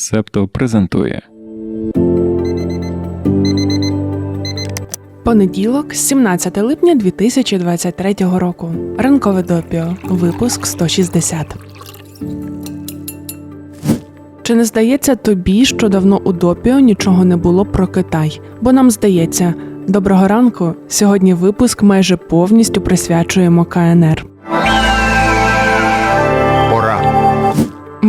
Септо презентує Понеділок, 17 липня 2023 року. Ранкове допіо. Випуск 160. Чи не здається тобі, що давно у допіо нічого не було про Китай? Бо нам здається, доброго ранку. Сьогодні випуск майже повністю присвячуємо КНР.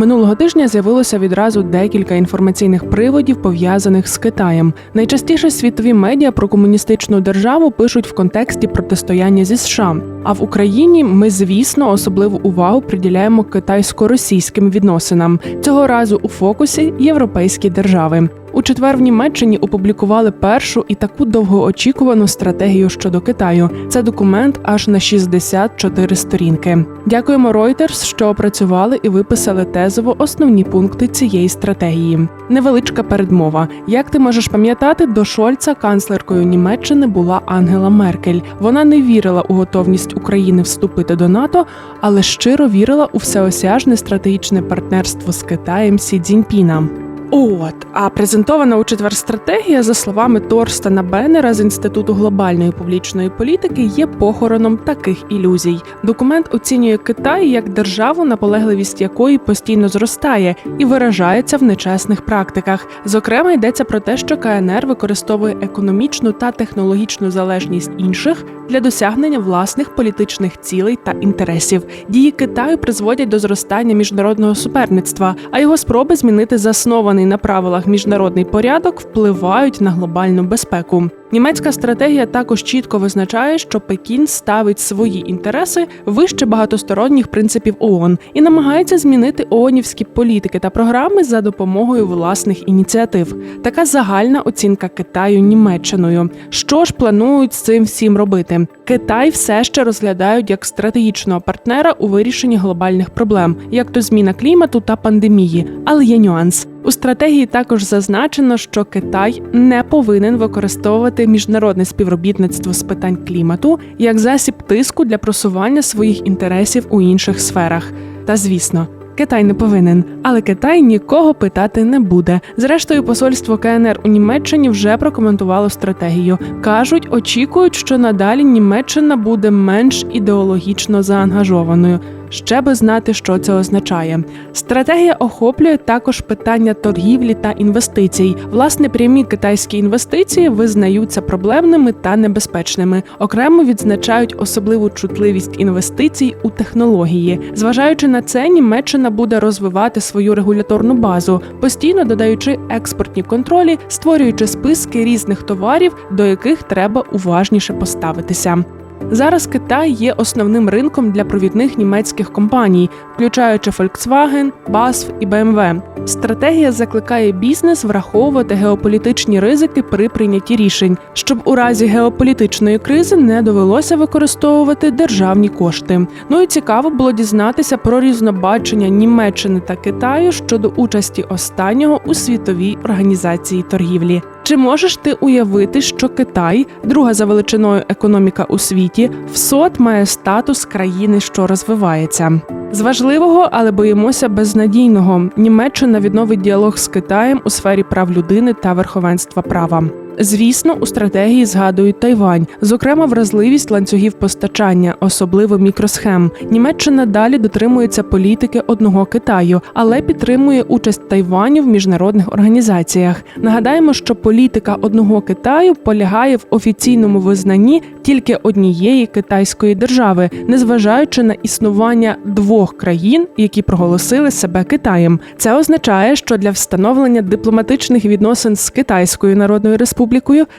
Минулого тижня з'явилося відразу декілька інформаційних приводів пов'язаних з Китаєм. Найчастіше світові медіа про комуністичну державу пишуть в контексті протистояння зі США. А в Україні ми, звісно, особливу увагу приділяємо китайсько-російським відносинам. Цього разу у фокусі європейські держави. У четвер в Німеччині опублікували першу і таку довгоочікувану стратегію щодо Китаю. Це документ аж на 64 сторінки. Дякуємо Reuters, що опрацювали і виписали тезово основні пункти цієї стратегії. Невеличка передмова. Як ти можеш пам'ятати, до Шольца канцлеркою Німеччини була Ангела Меркель. Вона не вірила у готовність України вступити до НАТО, але щиро вірила у всеосяжне стратегічне партнерство з Китаєм Сі Цзіньпіна. От, а презентована у четвер стратегія, за словами Торстана Беннера з Інституту глобальної публічної політики, є похороном таких ілюзій. Документ оцінює Китай як державу, наполегливість якої постійно зростає і виражається в нечесних практиках. Зокрема, йдеться про те, що КНР використовує економічну та технологічну залежність інших для досягнення власних політичних цілей та інтересів. Дії Китаю призводять до зростання міжнародного суперництва, а його спроби змінити заснований на правилах міжнародний порядок впливають на глобальну безпеку. Німецька стратегія також чітко визначає, що Пекін ставить свої інтереси вище багатосторонніх принципів ООН і намагається змінити ООНівські політики та програми за допомогою власних ініціатив. Така загальна оцінка Китаю Німеччиною. Що ж планують з цим всім робити? Китай все ще розглядають як стратегічного партнера у вирішенні глобальних проблем, як то зміна клімату та пандемії. Але є нюанс. У стратегії також зазначено, що Китай не повинен використовувати міжнародне співробітництво з питань клімату як засіб тиску для просування своїх інтересів у інших сферах. Та звісно. Китай не повинен, але Китай нікого питати не буде. Зрештою, посольство КНР у Німеччині вже прокоментувало стратегію. кажуть, очікують, що надалі Німеччина буде менш ідеологічно заангажованою. Ще би знати, що це означає. Стратегія охоплює також питання торгівлі та інвестицій. Власне, прямі китайські інвестиції визнаються проблемними та небезпечними. Окремо відзначають особливу чутливість інвестицій у технології. Зважаючи на це, Німеччина буде розвивати свою регуляторну базу, постійно додаючи експортні контролі, створюючи списки різних товарів, до яких треба уважніше поставитися. Зараз Китай є основним ринком для провідних німецьких компаній, включаючи Volkswagen, BASF і BMW. Стратегія закликає бізнес враховувати геополітичні ризики при прийнятті рішень, щоб у разі геополітичної кризи не довелося використовувати державні кошти. Ну і цікаво було дізнатися про різнобачення Німеччини та Китаю щодо участі останнього у світовій організації торгівлі. Чи можеш ти уявити, що Китай, друга за величиною економіка у світі, в сот має статус країни, що розвивається? З важливого, але боїмося безнадійного. Німеччина відновить діалог з Китаєм у сфері прав людини та верховенства права. Звісно, у стратегії згадують Тайвань, зокрема, вразливість ланцюгів постачання, особливо мікросхем. Німеччина далі дотримується політики одного Китаю, але підтримує участь Тайваню в міжнародних організаціях. Нагадаємо, що політика одного Китаю полягає в офіційному визнанні тільки однієї китайської держави, незважаючи на існування двох країн, які проголосили себе Китаєм. Це означає, що для встановлення дипломатичних відносин з Китайською Народною Республікою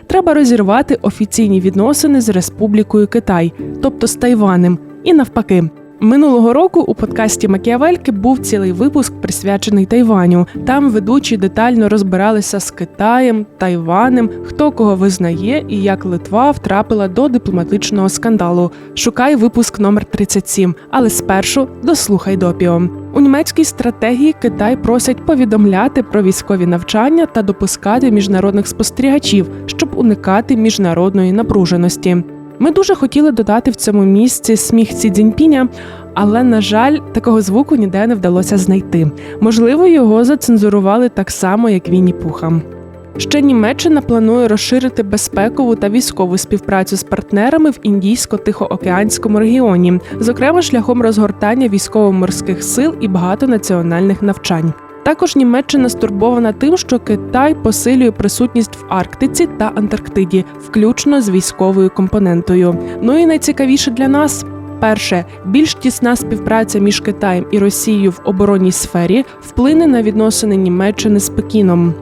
треба розірвати офіційні відносини з Республікою Китай, тобто з Тайванем, і навпаки. Минулого року у подкасті Макіавельки був цілий випуск присвячений Тайваню. Там ведучі детально розбиралися з Китаєм, Тайванем, хто кого визнає і як Литва втрапила до дипломатичного скандалу. Шукай випуск номер 37, але спершу дослухай допіо. У німецькій стратегії Китай просять повідомляти про військові навчання та допускати міжнародних спостерігачів, щоб уникати міжнародної напруженості. Ми дуже хотіли додати в цьому місці сміх Сі Цзіньпіня, але на жаль, такого звуку ніде не вдалося знайти. Можливо, його зацензурували так само, як Вінні Пуха. Ще Німеччина планує розширити безпекову та військову співпрацю з партнерами в індійсько-тихоокеанському регіоні, зокрема шляхом розгортання військово-морських сил і багатонаціональних навчань. Також Німеччина стурбована тим, що Китай посилює присутність в Арктиці та Антарктиді, включно з військовою компонентою. Ну і найцікавіше для нас. Перше, більш тісна співпраця між Китаєм і Росією в оборонній сфері вплине на відносини Німеччини з Пекіном.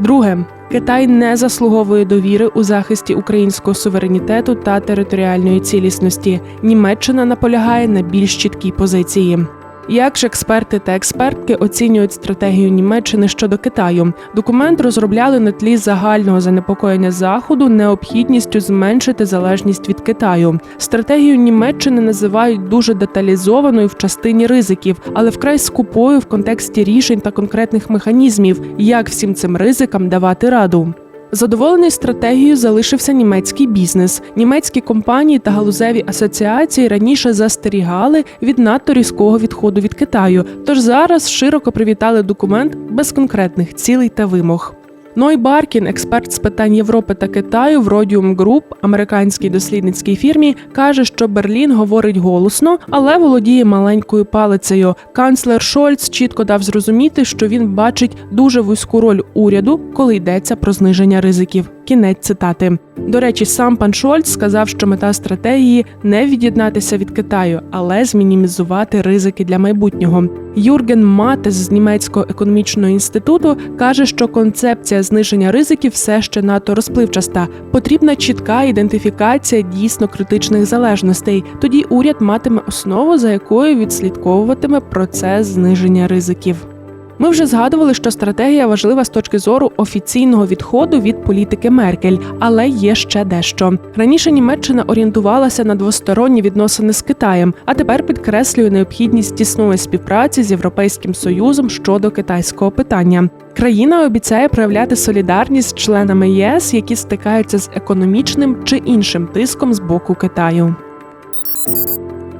Друге, Китай не заслуговує довіри у захисті українського суверенітету та територіальної цілісності. Німеччина наполягає на більш чіткій позиції. Як ж експерти та експертки оцінюють стратегію Німеччини щодо Китаю? Документ розробляли на тлі загального занепокоєння заходу необхідністю зменшити залежність від Китаю. Стратегію Німеччини називають дуже деталізованою в частині ризиків, але вкрай скупою в контексті рішень та конкретних механізмів, як всім цим ризикам давати раду. Задоволений стратегією залишився німецький бізнес. Німецькі компанії та галузеві асоціації раніше застерігали від надто різкого відходу від Китаю. Тож зараз широко привітали документ без конкретних цілей та вимог. Ной Баркін, експерт з питань Європи та Китаю в родіум Group, американській дослідницькій фірмі, каже, що Берлін говорить голосно, але володіє маленькою палицею. Канцлер Шольц чітко дав зрозуміти, що він бачить дуже вузьку роль уряду, коли йдеться про зниження ризиків. Кінець цитати. До речі, сам пан Шольц сказав, що мета стратегії не від'єднатися від Китаю, але змінімізувати ризики для майбутнього. Юрген Матес з німецького економічного інституту каже, що концепція зниження ризиків все ще надто розпливчаста. Потрібна чітка ідентифікація дійсно критичних залежностей. Тоді уряд матиме основу, за якою відслідковуватиме процес зниження ризиків. Ми вже згадували, що стратегія важлива з точки зору офіційного відходу від політики Меркель, але є ще дещо. Раніше Німеччина орієнтувалася на двосторонні відносини з Китаєм, а тепер підкреслює необхідність тісної співпраці з Європейським Союзом щодо китайського питання. Країна обіцяє проявляти солідарність з членами ЄС, які стикаються з економічним чи іншим тиском з боку Китаю.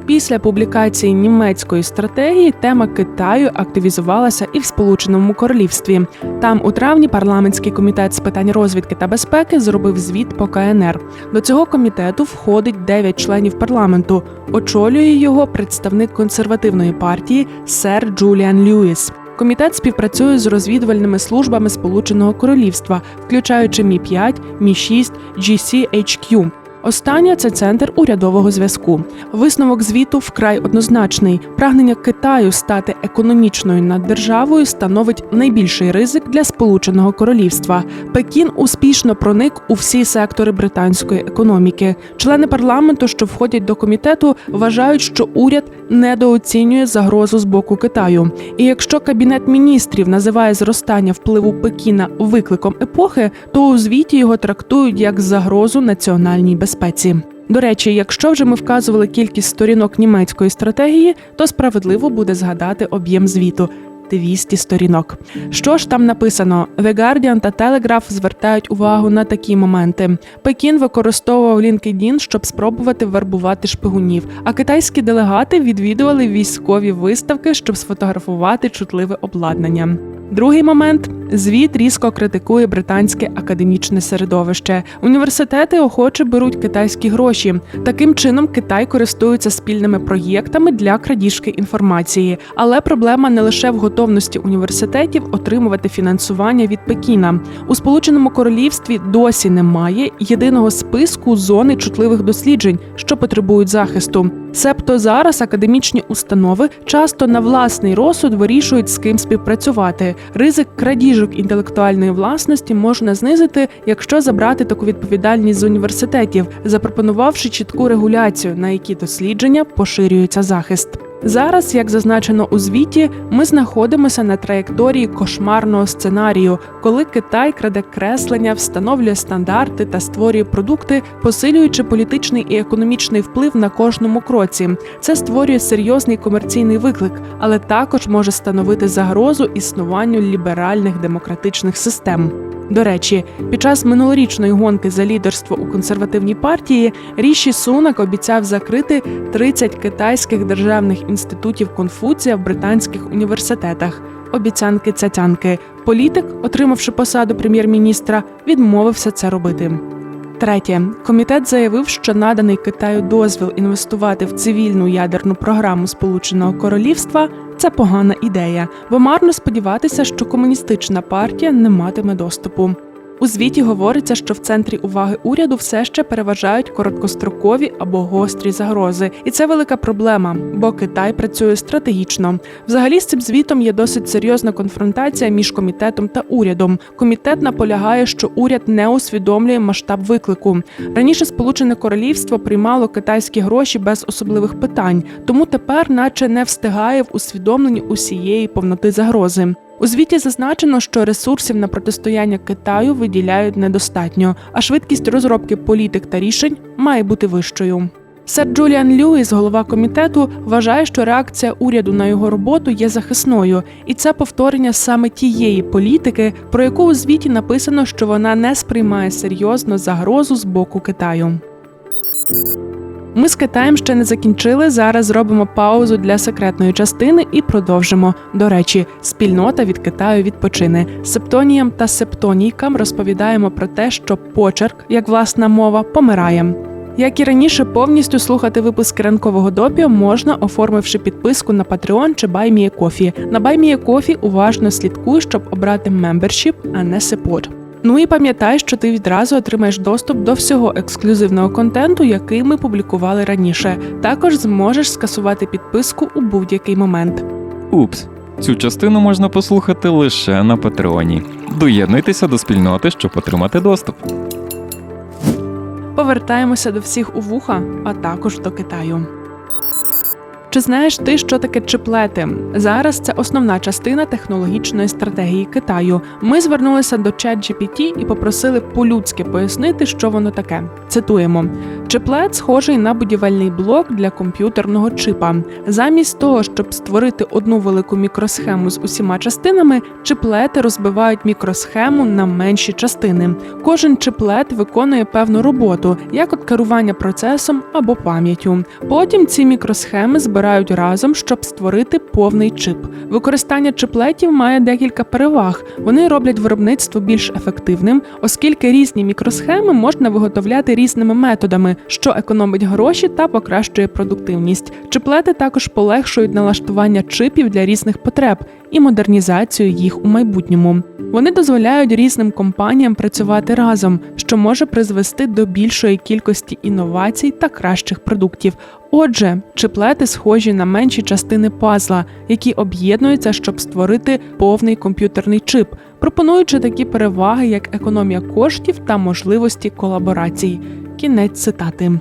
Після публікації німецької стратегії тема Китаю активізувалася і в Сполученому Королівстві. Там у травні парламентський комітет з питань розвідки та безпеки зробив звіт по КНР. До цього комітету входить 9 членів парламенту. Очолює його представник консервативної партії сер Джуліан Льюіс. Комітет співпрацює з розвідувальними службами Сполученого Королівства, включаючи Мі 5 Мі 6 GCHQ. Остання це центр урядового зв'язку. Висновок звіту вкрай однозначний. Прагнення Китаю стати економічною наддержавою становить найбільший ризик для Сполученого Королівства. Пекін успішно проник у всі сектори британської економіки. Члени парламенту, що входять до комітету, вважають, що уряд недооцінює загрозу з боку Китаю. І якщо кабінет міністрів називає зростання впливу Пекіна викликом епохи, то у звіті його трактують як загрозу національній безпеці. До речі, якщо вже ми вказували кількість сторінок німецької стратегії, то справедливо буде згадати об'єм звіту. 200 сторінок. Що ж там написано? The Guardian та Telegraph звертають увагу на такі моменти. Пекін використовував LinkedIn, щоб спробувати вербувати шпигунів. А китайські делегати відвідували військові виставки, щоб сфотографувати чутливе обладнання. Другий момент звіт різко критикує британське академічне середовище. Університети охоче беруть китайські гроші. Таким чином Китай користується спільними проєктами для крадіжки інформації. Але проблема не лише в готовності університетів отримувати фінансування від Пекіна. У Сполученому Королівстві досі немає єдиного списку зони чутливих досліджень, що потребують захисту. Себто зараз академічні установи часто на власний розсуд вирішують з ким співпрацювати. Ризик крадіжок інтелектуальної власності можна знизити, якщо забрати таку відповідальність з університетів, запропонувавши чітку регуляцію, на які дослідження поширюється захист. Зараз, як зазначено у звіті, ми знаходимося на траєкторії кошмарного сценарію, коли Китай краде креслення, встановлює стандарти та створює продукти, посилюючи політичний і економічний вплив на кожному кроці. Це створює серйозний комерційний виклик, але також може становити загрозу існуванню ліберальних демократичних систем. До речі, під час минулорічної гонки за лідерство у консервативній партії Ріші Сунак обіцяв закрити 30 китайських державних інститутів Конфуція в британських університетах. Обіцянки цятянки. Політик, отримавши посаду прем'єр-міністра, відмовився це робити. Третє, комітет заявив, що наданий Китаю дозвіл інвестувати в цивільну ядерну програму Сполученого Королівства це погана ідея, бо марно сподіватися, що комуністична партія не матиме доступу. У звіті говориться, що в центрі уваги уряду все ще переважають короткострокові або гострі загрози, і це велика проблема, бо Китай працює стратегічно. Взагалі, з цим звітом є досить серйозна конфронтація між комітетом та урядом. Комітет наполягає, що уряд не усвідомлює масштаб виклику. Раніше Сполучене Королівство приймало китайські гроші без особливих питань, тому тепер, наче не встигає в усвідомленні усієї повноти загрози. У звіті зазначено, що ресурсів на протистояння Китаю виділяють недостатньо, а швидкість розробки політик та рішень має бути вищою. Сер Джуліан Льюіс, голова комітету, вважає, що реакція уряду на його роботу є захисною, і це повторення саме тієї політики, про яку у звіті написано, що вона не сприймає серйозно загрозу з боку Китаю. Ми з Китаєм ще не закінчили. Зараз зробимо паузу для секретної частини і продовжимо. До речі, спільнота від Китаю відпочине. Септоніям та септонійкам розповідаємо про те, що почерк, як власна мова, помирає. Як і раніше, повністю слухати випуски ранкового допіо можна, оформивши підписку на Patreon чи BuyMeACoffee. На BuyMeACoffee уважно слідкуй, щоб обрати membership, а не support. Ну і пам'ятай, що ти відразу отримаєш доступ до всього ексклюзивного контенту, який ми публікували раніше. Також зможеш скасувати підписку у будь-який момент. Упс, цю частину можна послухати лише на Патреоні. Доєднуйтеся до спільноти, щоб отримати доступ. Повертаємося до всіх у вуха, а також до Китаю. Чи знаєш ти, що таке чиплети? Зараз це основна частина технологічної стратегії Китаю. Ми звернулися до ChatGPT і попросили по-людськи пояснити, що воно таке. Цитуємо: чиплет схожий на будівельний блок для комп'ютерного чипа. Замість того, щоб створити одну велику мікросхему з усіма частинами, чиплети розбивають мікросхему на менші частини. Кожен чиплет виконує певну роботу, як от керування процесом або пам'яттю. Потім ці мікросхеми збирають разом, щоб створити повний чип. Використання чиплетів має декілька переваг. Вони роблять виробництво більш ефективним, оскільки різні мікросхеми можна виготовляти різними методами, що економить гроші та покращує продуктивність. Чиплети також полегшують налаштування чипів для різних потреб і модернізацію їх у майбутньому. Вони дозволяють різним компаніям працювати разом, що може призвести до більшої кількості інновацій та кращих продуктів. Отже, чиплети схожі на менші частини пазла, які об'єднуються, щоб створити повний комп'ютерний чип, пропонуючи такі переваги, як економія коштів та можливості колаборацій. Кінець цитати.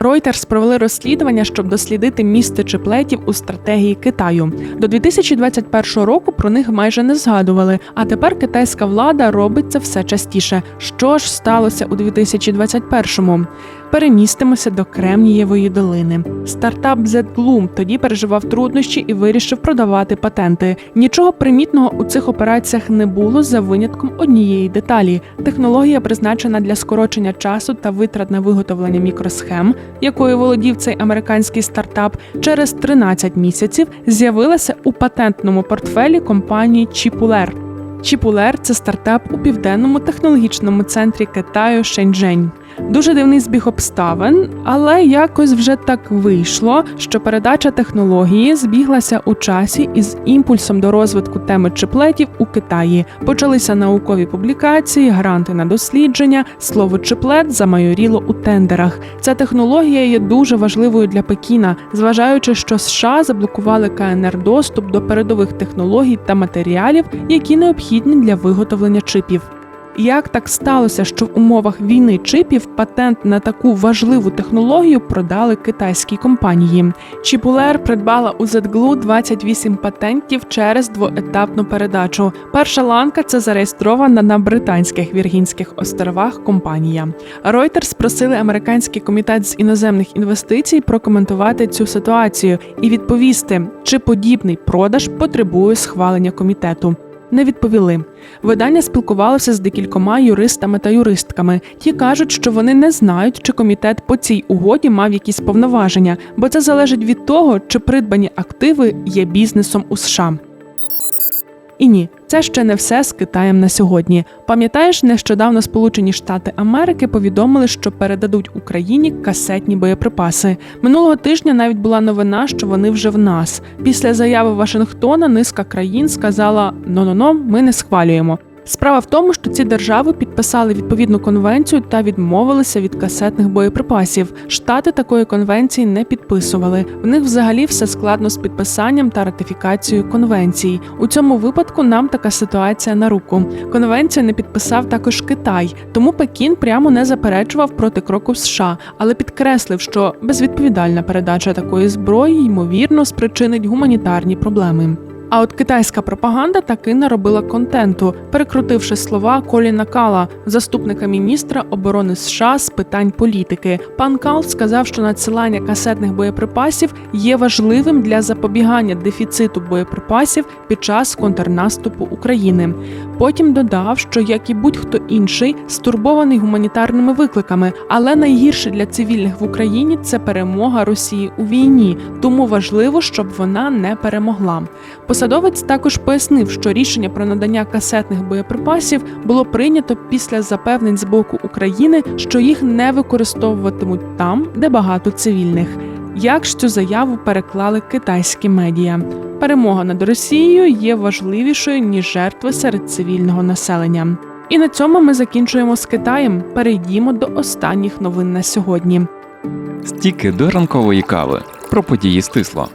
Reuters провели розслідування, щоб дослідити місце чиплетів у стратегії Китаю. До 2021 року про них майже не згадували. А тепер китайська влада робить це все частіше. Що ж сталося у 2021-му? Перемістимося до Кремнієвої долини. Стартап Z-Gloom тоді переживав труднощі і вирішив продавати патенти. Нічого примітного у цих операціях не було за винятком однієї деталі. Технологія призначена для скорочення часу та витрат на виготовлення мікросхем, якою володів цей американський стартап, через 13 місяців з'явилася у патентному портфелі компанії Чіпулер. Чіпулер це стартап у південному технологічному центрі Китаю Шеньчжень. Дуже дивний збіг обставин, але якось вже так вийшло, що передача технології збіглася у часі із імпульсом до розвитку теми чиплетів у Китаї. Почалися наукові публікації, гранти на дослідження. Слово чиплет замайоріло у тендерах. Ця технологія є дуже важливою для Пекіна, зважаючи, що США заблокували КНР доступ до передових технологій та матеріалів, які необхідні для виготовлення чипів. Як так сталося, що в умовах війни чипів патент на таку важливу технологію продали китайській компанії? Чіпулер придбала у ZGLU 28 патентів через двоетапну передачу. Перша ланка це зареєстрована на британських Віргінських островах компанія. Reuters просили американський комітет з іноземних інвестицій прокоментувати цю ситуацію і відповісти, чи подібний продаж потребує схвалення комітету. Не відповіли. Видання спілкувалося з декількома юристами та юристками. Ті кажуть, що вони не знають, чи комітет по цій угоді мав якісь повноваження, бо це залежить від того, чи придбані активи є бізнесом у США. І ні, це ще не все з Китаєм на сьогодні. Пам'ятаєш, нещодавно Сполучені Штати Америки повідомили, що передадуть Україні касетні боєприпаси. Минулого тижня навіть була новина, що вони вже в нас. Після заяви Вашингтона низка країн сказала: «но-но-но, ми не схвалюємо. Справа в тому, що ці держави підписали відповідну конвенцію та відмовилися від касетних боєприпасів. Штати такої конвенції не підписували. В них взагалі все складно з підписанням та ратифікацією конвенції. У цьому випадку нам така ситуація на руку. Конвенцію не підписав також Китай, тому Пекін прямо не заперечував проти кроку США, але підкреслив, що безвідповідальна передача такої зброї ймовірно спричинить гуманітарні проблеми. А от китайська пропаганда таки наробила контенту, перекрутивши слова Коліна Кала, заступника міністра оборони США з питань політики. Пан Кал сказав, що надсилання касетних боєприпасів є важливим для запобігання дефіциту боєприпасів під час контрнаступу України. Потім додав, що як і будь-хто інший, стурбований гуманітарними викликами, але найгірше для цивільних в Україні це перемога Росії у війні, тому важливо, щоб вона не перемогла. Посадовець також пояснив, що рішення про надання касетних боєприпасів було прийнято після запевнень з боку України, що їх не використовуватимуть там, де багато цивільних. Як ж цю заяву переклали китайські медіа? Перемога над Росією є важливішою ніж жертви серед цивільного населення. І на цьому ми закінчуємо з Китаєм. Перейдімо до останніх новин на сьогодні. Стіки до ранкової кави про події стисло.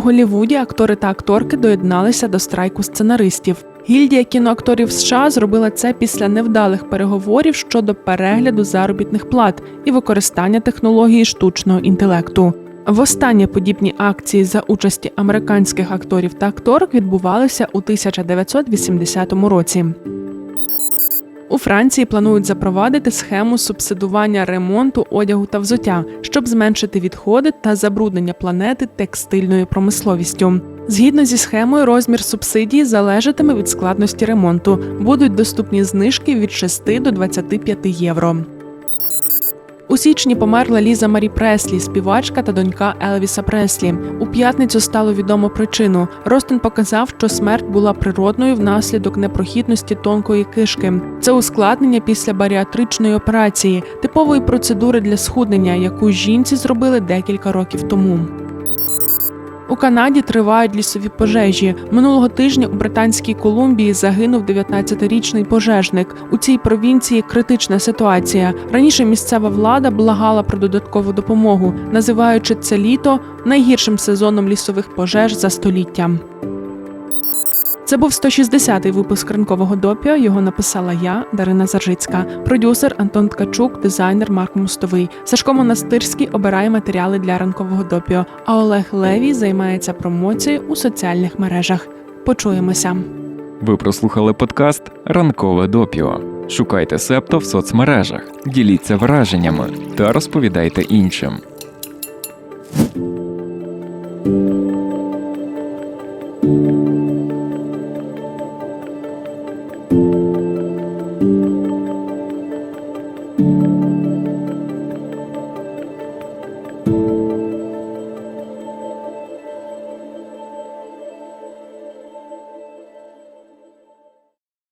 У Голлівуді актори та акторки доєдналися до страйку сценаристів. Гільдія кіноакторів США зробила це після невдалих переговорів щодо перегляду заробітних плат і використання технології штучного інтелекту. Востаннє подібні акції за участі американських акторів та акторок відбувалися у 1980 році. У Франції планують запровадити схему субсидування ремонту одягу та взуття, щоб зменшити відходи та забруднення планети текстильною промисловістю. Згідно зі схемою, розмір субсидії залежатиме від складності ремонту. Будуть доступні знижки від 6 до 25 євро. У січні померла Ліза Марі Преслі, співачка та донька Елвіса Преслі. У п'ятницю стало відомо причину. Ростин показав, що смерть була природною внаслідок непрохідності тонкої кишки. Це ускладнення після баріатричної операції, типової процедури для схуднення, яку жінці зробили декілька років тому. У Канаді тривають лісові пожежі. Минулого тижня у Британській Колумбії загинув 19-річний пожежник. У цій провінції критична ситуація. Раніше місцева влада благала про додаткову допомогу, називаючи це літо найгіршим сезоном лісових пожеж за століття. Це був 160-й випуск ранкового допіо. Його написала я, Дарина Заржицька, продюсер Антон Ткачук, дизайнер Марк Мустовий. Сашко Монастирський обирає матеріали для ранкового допіо. А Олег Левій займається промоцією у соціальних мережах. Почуємося. Ви прослухали подкаст Ранкове допіо. Шукайте септо в соцмережах, діліться враженнями та розповідайте іншим.